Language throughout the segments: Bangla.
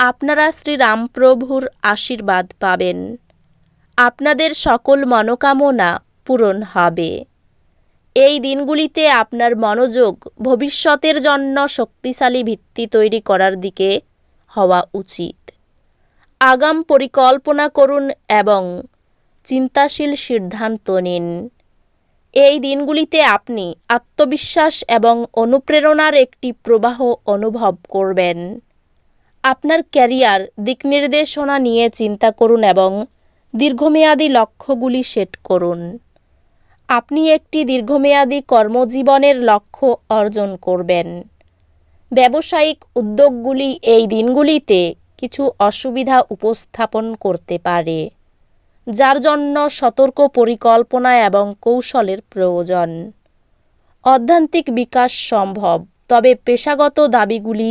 আপনারা শ্রীরামপ্রভুর আশীর্বাদ পাবেন। আপনাদের সকল মনোকামনা পূরণ হবে। এই দিনগুলিতে আপনার মনোযোগ ভবিষ্যতের জন্য শক্তিশালী ভিত্তি তৈরি করার দিকে হওয়া উচিত। আগাম পরিকল্পনা করুন এবং চিন্তাশীল সিদ্ধান্ত নিন। এই দিনগুলিতে আপনি আত্মবিশ্বাস এবং অনুপ্রেরণার একটি প্রবাহ অনুভব করবেন। আপনার ক্যারিয়ার দিকনির্দেশনা নিয়ে চিন্তা করুন এবং দীর্ঘমেয়াদী লক্ষ্যগুলি সেট করুন। আপনি একটি দীর্ঘমেয়াদী কর্মজীবনের লক্ষ্য অর্জন করবেন। ব্যবসায়িক উদ্যোগগুলি এই দিনগুলিতে কিছু অসুবিধা উপস্থাপন করতে পারে, যার জন্য সতর্ক পরিকল্পনা এবং কৌশলের প্রয়োজন। অধ্যান্তিক বিকাশ সম্ভব, তবে পেশাগত দাবিগুলি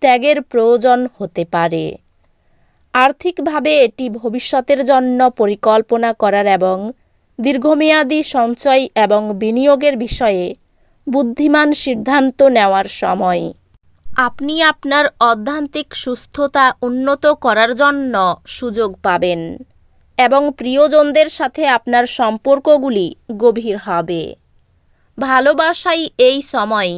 ত্যাগের প্রয়োজন হতে পারে। আর্থিকভাবে এটি ভবিষ্যতের জন্য পরিকল্পনা করার এবং দীর্ঘমেয়াদী সঞ্চয় এবং বিনিয়োগের বিষয়ে বুদ্ধিমান সিদ্ধান্ত নেওয়ার সময়। আপনি আপনার অধ্যান্তিক সুস্থতা উন্নত করার জন্য সুযোগ পাবেন এবং প্রিয়জনদের সাথে আপনার সম্পর্কগুলি গভীর হবে। ভালোবাসাই এই সময়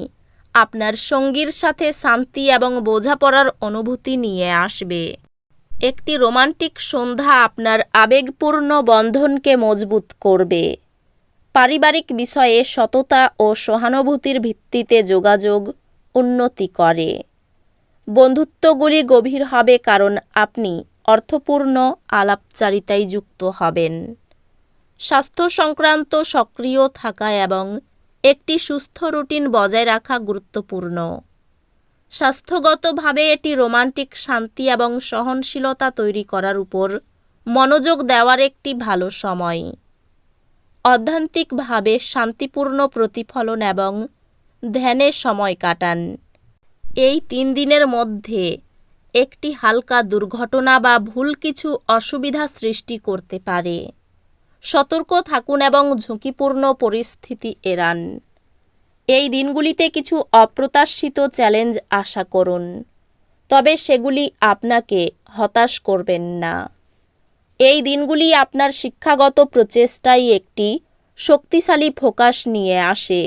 আপনার সঙ্গীর সাথে শান্তি এবং বোঝাপড়ার অনুভূতি নিয়ে আসবে। একটি রোমান্টিক সন্ধ্যা আপনার আবেগপূর্ণ বন্ধনকে মজবুত করবে। পারিবারিক বিষয়ে সততা ও সহানুভূতির ভিত্তিতে যোগাযোগ উন্নতি করে। বন্ধুত্বগুলি গভীর হবে কারণ আপনি অর্থপূর্ণ আলাপচারিতায় যুক্ত হবেন। স্বাস্থ্য সংক্রান্ত সক্রিয় থাকা এবং একটি সুস্থ রুটিন বজায় রাখা গুরুত্বপূর্ণ। স্বাস্থ্যগতভাবে এটি রোমান্টিক শান্তি এবং সহনশীলতা তৈরি করার উপর মনোযোগ দেওয়ার একটি ভালো সময়। অধ্যান্তিকভাবে শান্তিপূর্ণ প্রতিফলন এবং ধ্যানে সময় কাটান। এই তিন দিনের মধ্যে একটি হালকা দুর্ঘটনা বা ভুল কিছু অসুবিধা সৃষ্টি করতে পারে। সতর্ক থাকুন এবং ঝুঁকিপূর্ণ পরিস্থিতি এড়ান। এই দিনগুলিতে কিছু অপ্রত্যাশিত চ্যালেঞ্জ আশা করুন, তবে সেগুলি আপনাকে হতাশ করবেন না। এই দিনগুলি আপনার শিক্ষাগত প্রচেষ্টায় একটি শক্তিশালী ফোকাস নিয়ে আসে।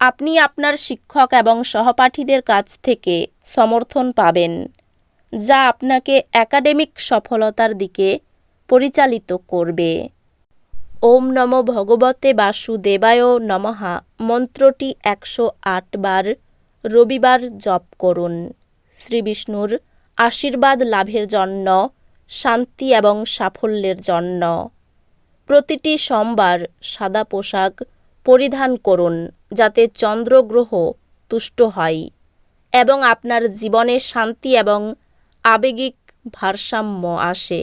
আপনি আপনার শিক্ষক এবং সহপাঠীদের কাছ থেকে সমর্থন পাবেন, যা আপনাকে একাডেমিক সফলতার দিকে পরিচালিত করবে। ওম নম ভগবতে বাসুদেবায় নমহা মন্ত্রটি একশো আট বার রবিবার জপ করুন। শ্রীবিষ্ণুর আশীর্বাদ লাভের জন্য, শান্তি এবং সাফল্যের জন্য। প্রতিটি সোমবার সাদা পোশাক পরিধান করুন যাতে চন্দ্রগ্রহ তুষ্ট হয় এবং আপনার জীবনে শান্তি এবং আবেগিক ভারসাম্য আসে।